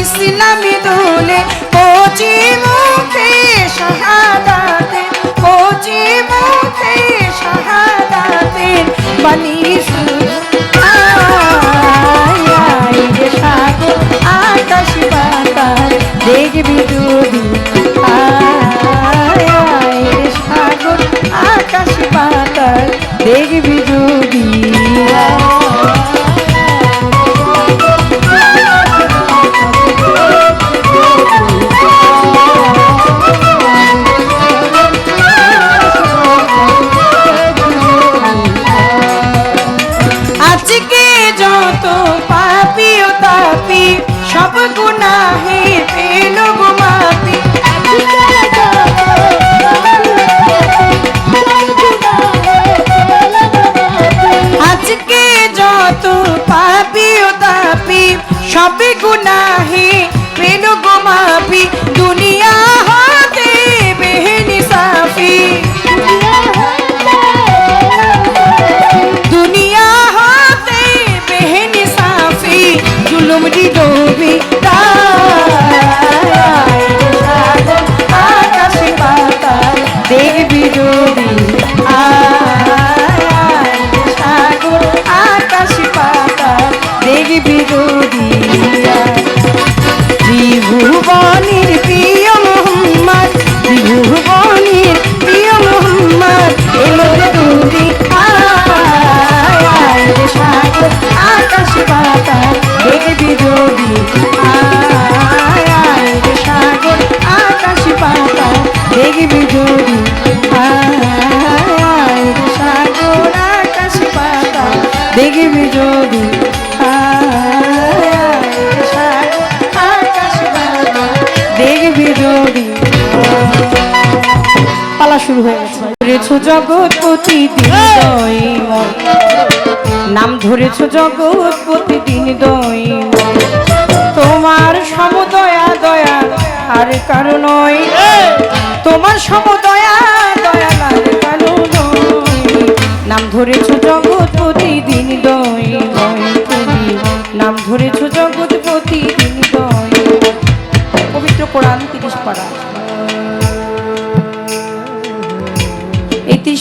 ইসলামী দোলে কচি মুখে শাহাদাতে কচি মুখে রে সাগর, আকাশ বাতাস দেখবি রে সাগর, আকাশ বাতাস দেখবি যদি জগৎপতি দিন নাম ধরেছো জগৎ প্রতিদিন দই তোমার সমদয়া দয়া আর কারও নয়। তোমার সমদয়া দয়া আর কারও নাম ধরেছো জগৎপতি প্রতিদিন দই নাম ধরেছো জগৎ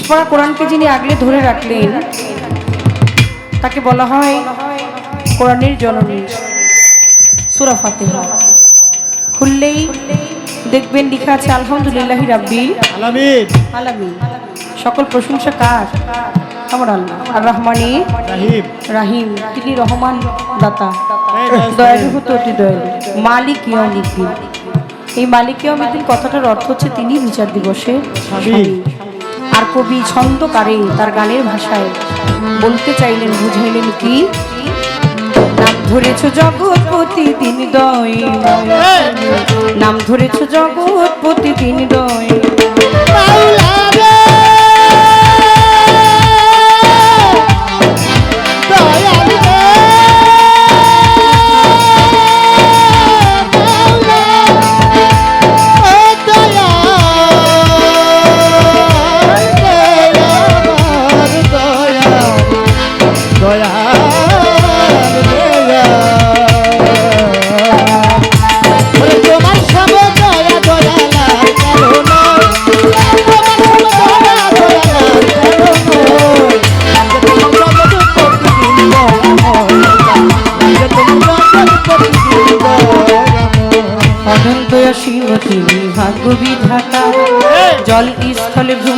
তিরিশ কোরআনকে যিনি আগলে ধরে রাখলেন তাকে বলা হয় কোরআনের জননী। সুরা ফাতিহা। খুললেই দেখবেন লেখা আছে আলহামদুলিল্লাহ রাব্বিল আলামিন। আলামিন। সকল প্রশংসা কার? আমার আল্লাহ। আর রহমানি রাহিম। তিনি রহমান দাতা। দয়ালু হতে অতি দয়ালু। মালিক ইয়মিদ্দিন এই মালিক ইয়মিদ্দিন কথাটার অর্থ হচ্ছে তিনি বিচার দিবসে। আর কবি ছন্দকারে তার গানের ভাষায় বলতে চাইলেন, বুঝাইলেন কি? নাম ধরেছ জগৎ প্রতিদিন দয়। নাম ধরেছ জগৎ প্রতিদিন দয়। স্থলে ভূমণ্ডলে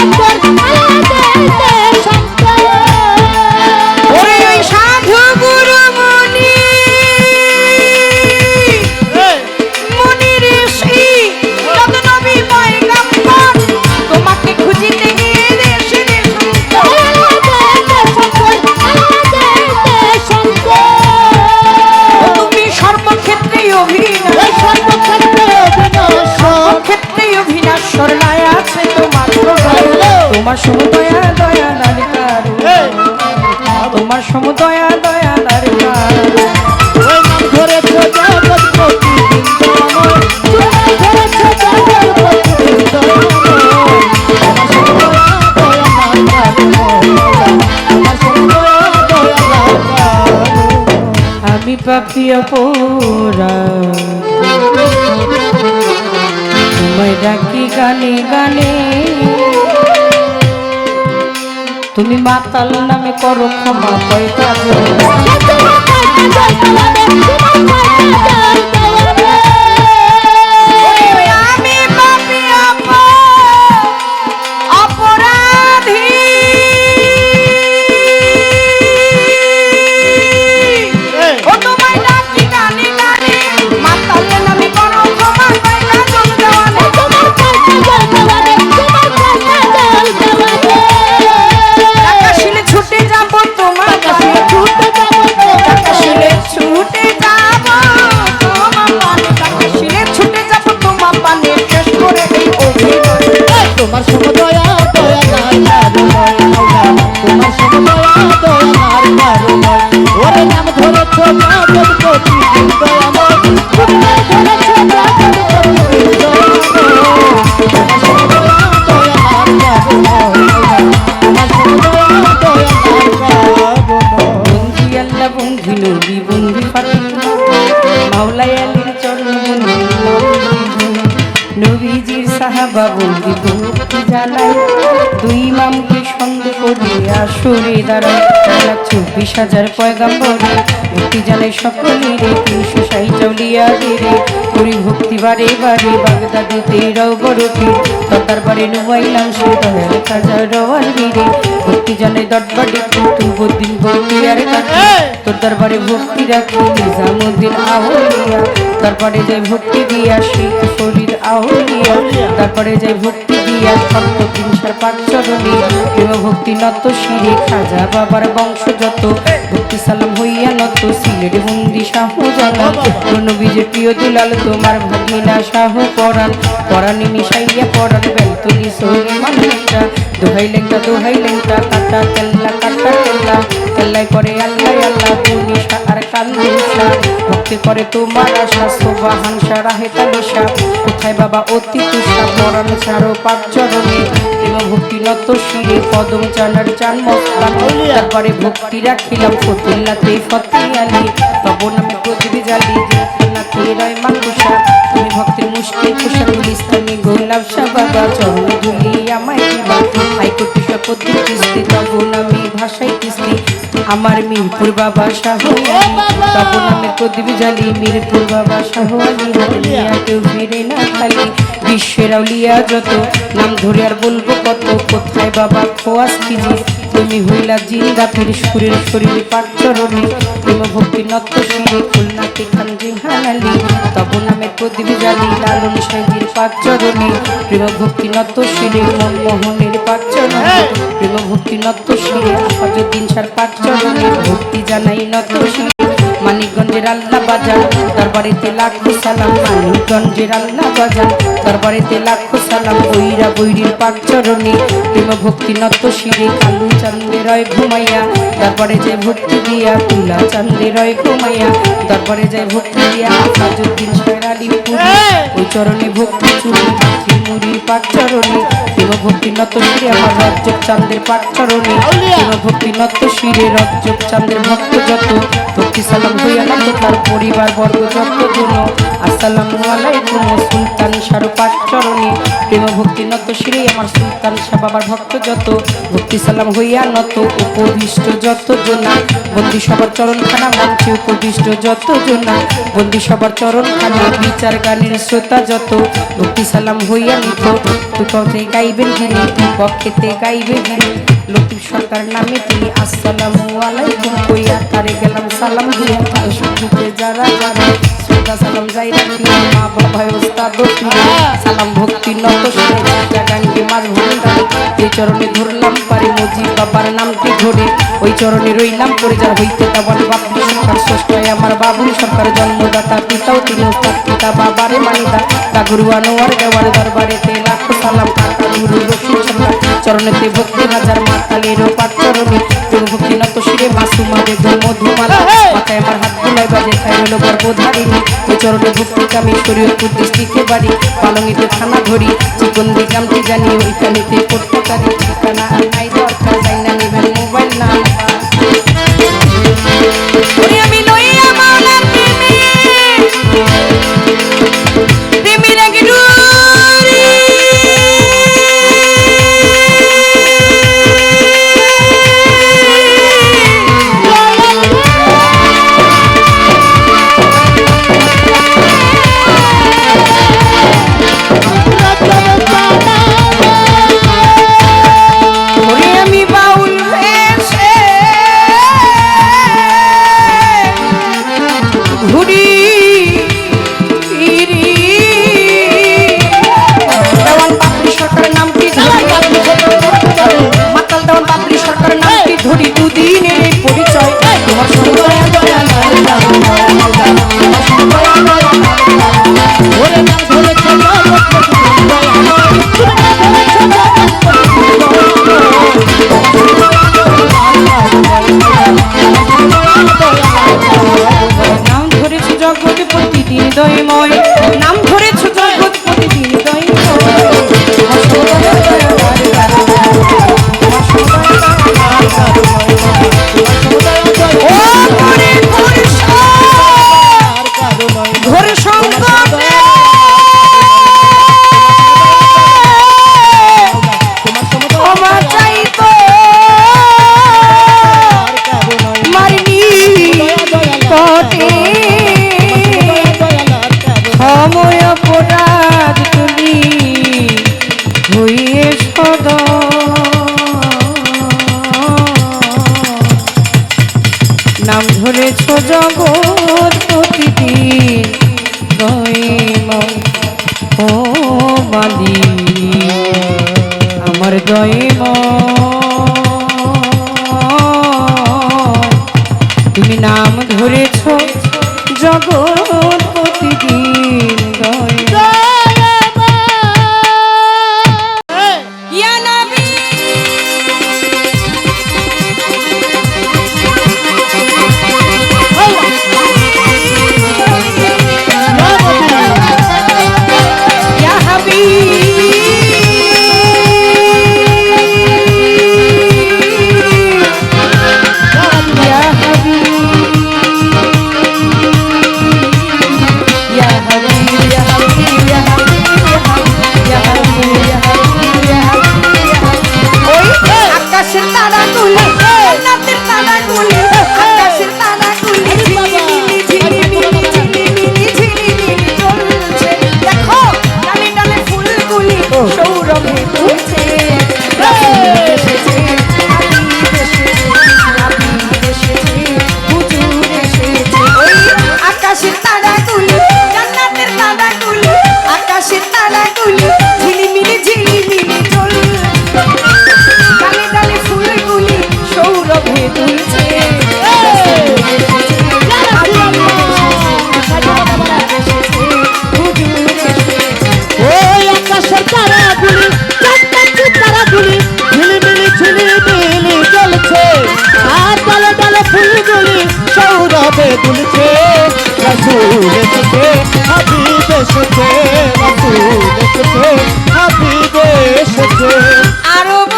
ওরে তোমার সমদয়া দয়া নালিকার তোমার সমদয়া দয়া নালিকার আমি পাপি অপরা তুমি মাতাল নামে করো ক্ষমা পয়তা তোমার সমদয়া দয়া নার কারুণয় তোমার সমদয়া দয়া কারুণয় ওরে নাম ধরেছ জগৎ প্রতি তারা চব্বিশ হাজার পয়গাম্বরে ভক্তি জানাই সকলের তিনশো ষাট চলিয়া রে করি ভক্তি বারে বারে বাগদাদিতে রাও বড় পীর বারে নুয়াইলাম সে দয়াল খাজা রওয়ার বীরে। ভক্তি জানাই দরবারে কিন্তু বদিন ভক্তি আর কাছে তোর দরবারে ভক্তি রাখি নিজামুদ্দিন আউলিয়া। তারপরে যাই ভক্তি দিয়া শিখ আউলিয়া। তারপরে যাই ভক্তি দিয়া, ভক্ত তিনশার পাঁচ চরণে প্রেম ভক্তি নত শিরে, খাজা বাবার বংশ যত। ভক্তি সালাম হইয়া নত, সিলেট বন্দি শাহ জানান প্রণবীজের প্রিয় দুলাল, তোমার ভাগিনা শাহ পরাণ পরাণে মিশাইয়া পরাণ বেলতলি সৌরি মানুষটা দোহাই লেংটা দোহাই লেংটা, কাটা কেল্লা কাটা কেল্লা কেল্লাই করে আল্লাহ আল্লাহ তুনিশা আর কান্দিসা ভক্তি করে তোমার আশা শোভা হাংসা রাহে তালিশা। কোথায় বাবা অতি তুষা পরাণ ছাড়ো পাঁচ চরণে। ভক্তি নত শিরে পদম চানার চান মস্তান। তারপরে ভক্তি রাখিলাম ফতুল্লাতে ফতে আলি তব নামে প্রদীপ জ্বালি নাথে রয় মাকুষা তুমি ভক্তের মুশকিল গোলাপ শাহ বাবা চরণ ঝুলি আমায় দিবা। হাইকোর্টে শপথ কিস্তি তব নামে আমার মিরপুর বাবা শাহ তব নামে প্রদীপ জ্বালি মিরপুর বাবা শাহ কেউ ফিরে না খালি। বিশ্বের আউলিয়া যত নাম ধরে আর বলব কত কোথায় বাবা খোয়াস কিজি তুমি হইলা জিন্দা ফের সুরের শরীরে পাঠচরণে প্রেম ভক্তি নত শিরে খুলনাতে খান জিহানালি তব নামে প্রদীপ জালি লালন পাক পাঠচরণে প্রেম ভক্তি নত শিরে মনমোহনের পাঠচরণে প্রেম ভক্তি নত শিরে আফাজুদ্দিন সার পাঠচরণে ভক্তি জানাই নত শিরে। মানিকগঞ্জের আল্লাহ বাজার দরবারেতে লাখো সালাম। মানিকগঞ্জের আল্লাহ বাজার দরবারেতে লাখো সালাম। বৈরা বৈরির পাক চরণে প্রেম ভক্তি নত শিরে কালু চান্দে রয় ঘুমাইয়া তারপরে যে ভক্তি দিয়া তুলা চান্দে রয় ঘুমাইয়া তারপরে যে ভক্তি দিয়া আফাজুদ্দিন শেরালি ওই চরণে ভক্তি চুরি মুড়ির পাক চরণে প্রেম ভক্তি নত শিরে আমার রজ্জব চান্দের পাক চরণে প্রেম ভক্তি নত শিরে রজ্জব চান্দের ভক্ত যত ভক্তি সালাম হইয়া না তো তার পরিবার বর্গ যতজন আসসালামু আলাইকুম সুলতান শাহরুখ পাক চরণে প্রেম ভক্তি নত শিরে আমার সুলতান শাহ বাবার ভক্ত যত ভক্তি সালাম হইয়া নত উপবিষ্ট যত জনা। বন্দি সবার চরণ খানা মঞ্চে উপবিষ্ট যত জনা। বন্দি সবার চরণ খানা বিচার গানের শ্রোতা যত ভক্তি সালাম হইয়া নিত তুই পথে গাইবেন লতিফ সরকার নামে তিনি আসসালামু আলাইকুম কইয়া তারে গেলাম সালাম দিয়া তার সুখীতে যারা যারা শ্রদ্ধা সালাম যাই রাখি, মা বাবা ওস্তাদ। সালাম ভক্তি নত শুনে জাগাঙ্গে মাঝ ভণ্ডারে যে চরণে ধরলাম পারে মজি বাবার নামটি ধরে। ওই চরণে রইলাম পরে যার হইতে তাবার বাপি। সরকার স্রষ্টায় আমার বাবুল সরকার জন্মদাতা, পিতাও তিনি ওস্তাদ, পিতা বাবারে মানিদা তা গুরু আনোয়ার দেওয়ার দরবারেতে লাখো সালাম গুরু রসুল সরকার। চরণেতে ভক্তি রাজার মাতালের পাঠ চরণে ভক্তি নত শিরে মাসুমা বেগম মধুমালা মাথায় আমার হাত গুলাই বাজে খাই হলো গর্বধারিণী ওই চরণে ভক্তি কামি শরীয়তপুর কুদৃষ্টিকে বাড়ি। পালঙিতে থানা ধরি চিকন দিগামটি জানি ওইখানেতে করতে পারি ঠিকানা আর নাই আর ডালে ডালে ফুলগুলি সৌরভে দুলছে। রসুল এসেছে, হাবিব এসেছে, রসুল এসেছে, হাবিব এসেছে। আরব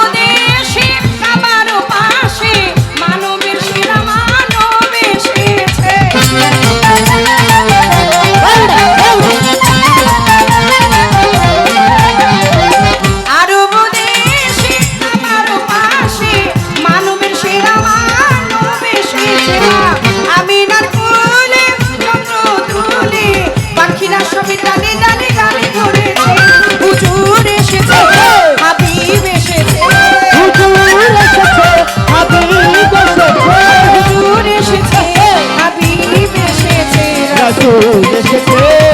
দেশেতে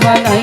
বানাই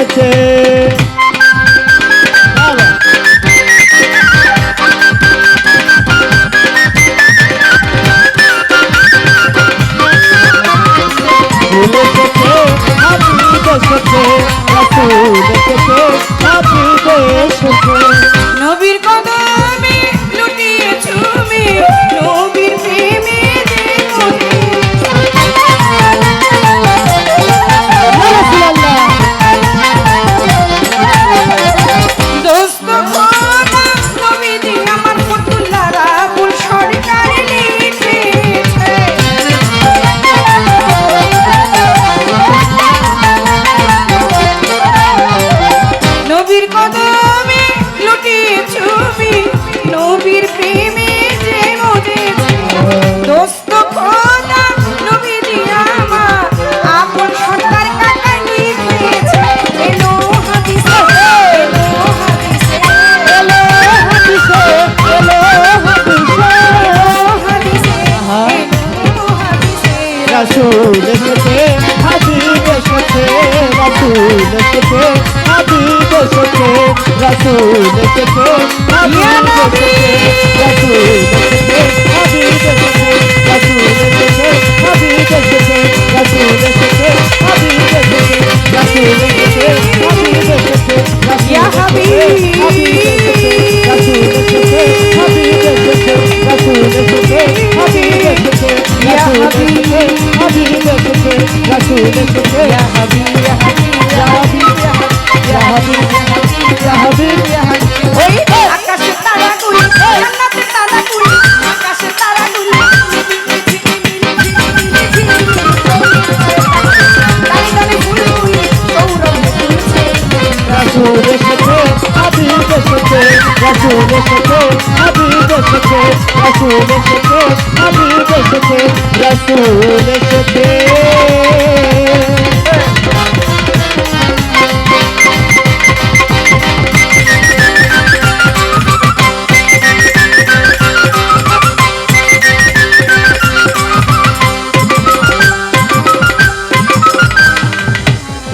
হয়েছে circo de रसूल को या हबीब या हबीब या हबीब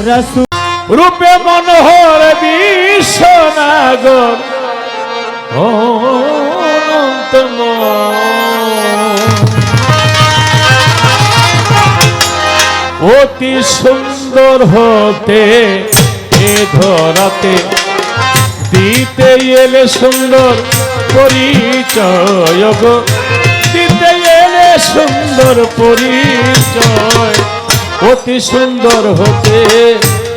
রসু রূপে মনোহর বিশ্বনাগর। অতি সুন্দর হতে এ ধরাতে দিতে এলে সুন্দর পরিচয় দিতে এলে সুন্দর পরিচয়। অতি সুন্দর হতে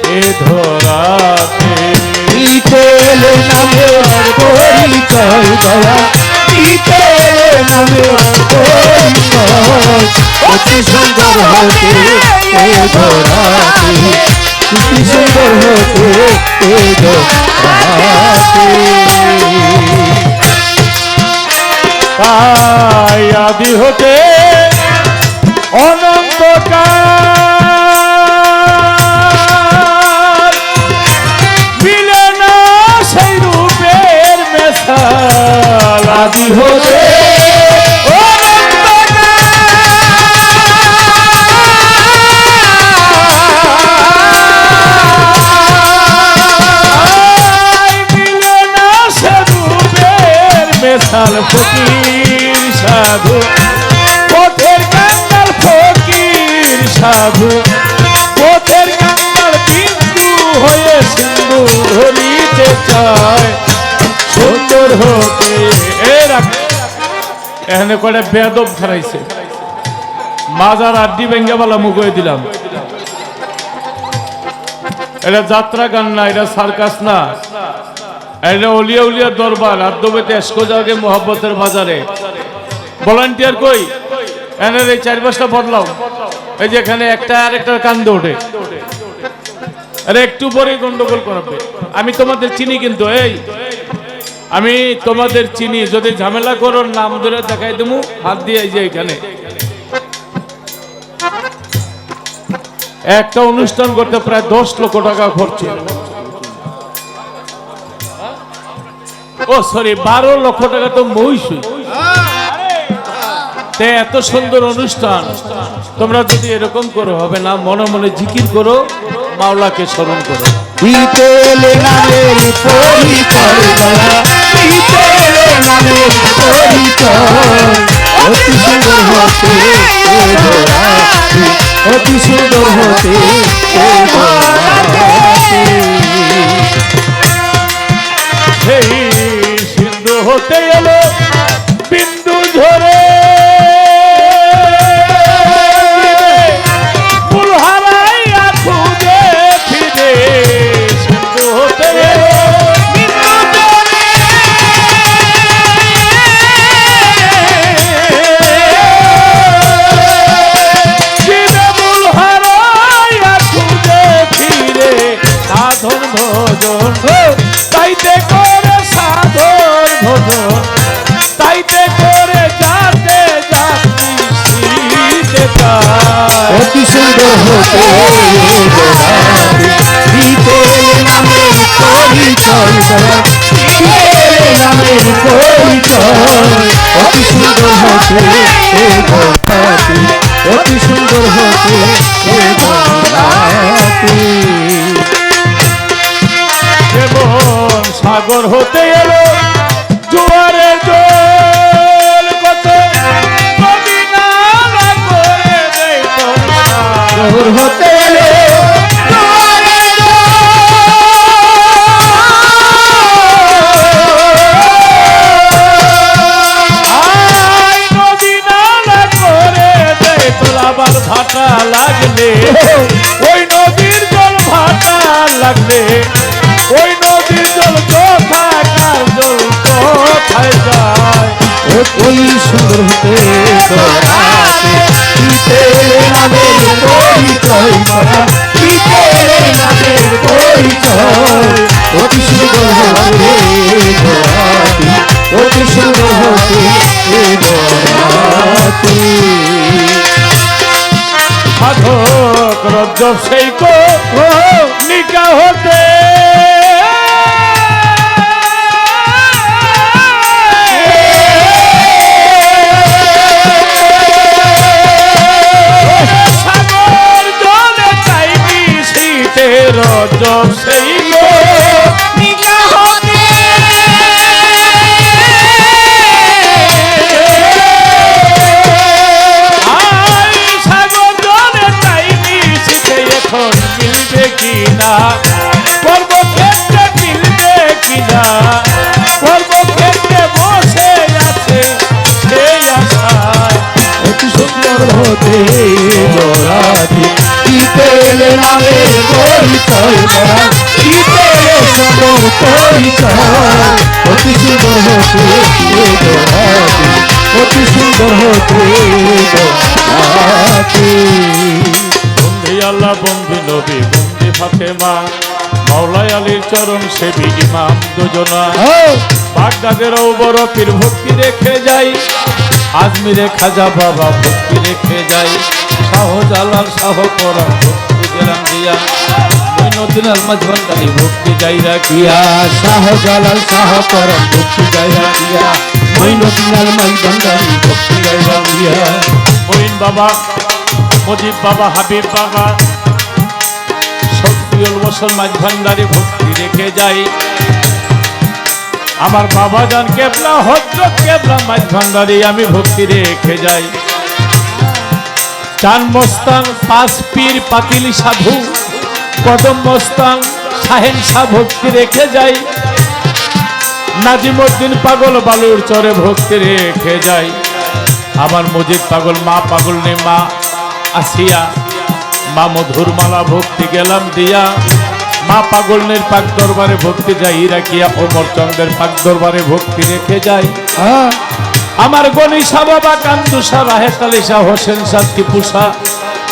এ ধরাতে। অতি সুন্দর হতে এ ধরাতে। অতি সুন্দর হতে এ ধরাতে। আদি হতে অন আদি হলে এখানে কয়টা বেদব খারাইছে। মাজার আড্ডি বেঙ্গাবালা মুখ হয়ে দিলাম। এটা যাত্রা গান না, এটা সার্কাস না। এটা অলিয়া উলিয়া দরবার আদ্যবেতে এসকো জাগে মোহাব্বতের বাজারে ভলান্টিয়ার কই? এনের এই চার পাঁচটা বদলাও। এই যে এখানে একটা আর একটা কান্দে ওঠে। একটু পরে গন্ডগোল করাবে। আমি তোমাদের চিনি কিন্তু, এই আমি তোমাদের চিনি, যদি ঝামেলা করো, নাম ধরে দেখাই দেবো, হাত দিয়ে যে এখানে। একটা অনুষ্ঠান করতে প্রায় দশ লক্ষ টাকা খরচ ও সরি বারো লক্ষ টাকা তো মহিষই তে, এত সুন্দর অনুষ্ঠান। তোমরা যদি এরকম করো, হবে না, মনে মনে জিকির করো, মাওলাকে স্মরণ করো। বিকেলে নামের পরিচয়। দয়া বিকেলে নামের পরিচয় অতি সুন্দর হতে অতি সুন্দর হতে সিন্ধু হতে এলো, বিন্দু ঝরে নামের পরিচয় অতি সুন্দর হতে এ দয়াতি, অতি সুন্দর হতে এ দয়াতি। সাগর হতে সেই কো নিকা হতে। সাগর হতে দয়াতে বিকেলে নামের পরিচয় করা বিকেলে নামের পরিচয় অতি সুন্দর হতে অতি সুন্দর হতে বন্দি আল্লাহ বন্দি নবী বন্দি ফাতেমা মাওলাই আলীর চরণ সেবী ইমাম দুজনা। বাগদাদেরও বড় পীর ভক্তি রেখে যাই। আজমিরে খাজা বাবা ভক্তি রেখে যাই শাহ গেলাম মইনুদ্দিন আলমাজ ভান্ডারি ভক্তি গায়া দিয়া মুসলমান ভান্ডারি ভক্তি রেখে যাই আমার বাবা জান কেবলা, হজরত কেবলা মাছ ভান্ডারি আমি ভক্তি রেখে যাই। চান মস্তান, পাঁচ পীর, পাতিল সাধু কদম মস্তান, শাহেন শাহ ভক্তি রেখে যাই। নাজিমুদ্দিন পাগল, বালুর চরে ভক্তি রেখে যাই। আমার মজিদ পাগল, মা পাগল নে মা, আসিয়া, মা মধুর মালা ভক্তি গেলাম দিয়া। মা পাগলের পাক দরবারে ভক্তি যাই রাখিয়া অমর চন্দ্রের পাক দরবারে ভক্তি রেখে যাই। হ্যাঁ। আমার গণিসা বাবা কান্দুসা রাহেতালিসা হোসেন সা টিপুসা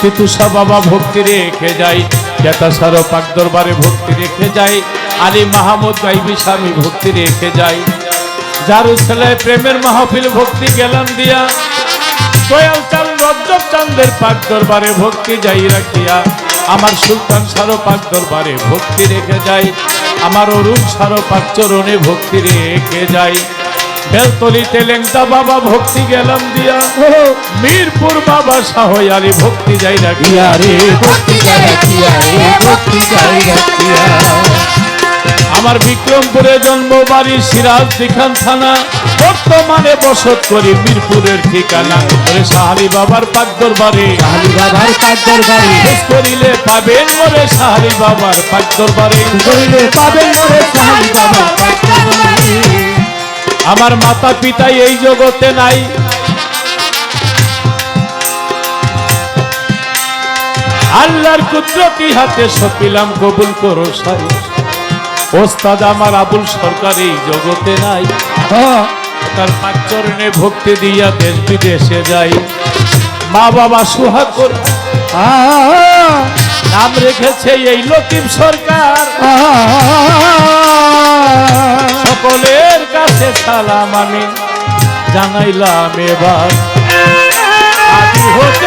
তিতুসা বাবা ভক্তি রেখে যাই জেতাসারও পাক দরবারে ভক্তি রেখে যাই আলী মাহমুদ গাইবি স্বামী ভক্তি রেখে যাই। যারু ছেলে প্রেমের মাহফিল ভক্তি গেলাম দিয়া দয়াল চাল রজ্জব চান্দের পাক দরবারে ভক্তি যাই রাখিয়া আমার সুলতান সারো পাক দরবারে ভক্তি রেখে যাই। আমার অরুণ সারো পাক চরণে ভক্তি রেখে যাই। বেলতলিতে লেংটা বাবা ভক্তি গেলাম দিয়া। মিরপুর বাবা শাহ ভক্তি যাই রাখিয়া রে। ভক্তি যাই রাখিয়া রে, ভক্তি যাই কিয়া। আমার বিক্রমপুরে জন্ম বাড়ি সিরাজ দিখান থানা। বর্তমানে বসত করি মিরপুরের ঠিকানা। ওরে সাহালি বাবার পাক দরবারে কালী বাবার পাক দরবারে খোঁজ করিলে পাবেন মোরে সাহালি বাবার পাক দরবারে করিলে পাবেন মোরে কালী বাবার পাক দরবারে আমার মাতা পিতা এই জগতে নাই। আল্লাহর কুদরতি হাতে সপিলাম কবুল করো সাই। ওস্তাদ আমার আবুল সরকার এই জগতে নাই। হ্যাঁ। তার পাঁচরণে ভক্তি দিয়া দেশ বিদেশে যাই। মা বাবা সুহাগ করে নাম রেখেছে এই লতিফ সরকার। সকলের কাছে সালাম আমি জানাইলাম এবার। আদি হতে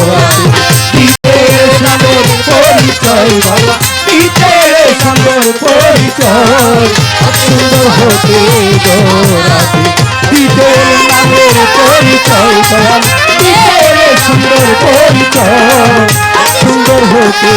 দয়াল দিতে সুন্দর পরিচয় সুন্দর হতে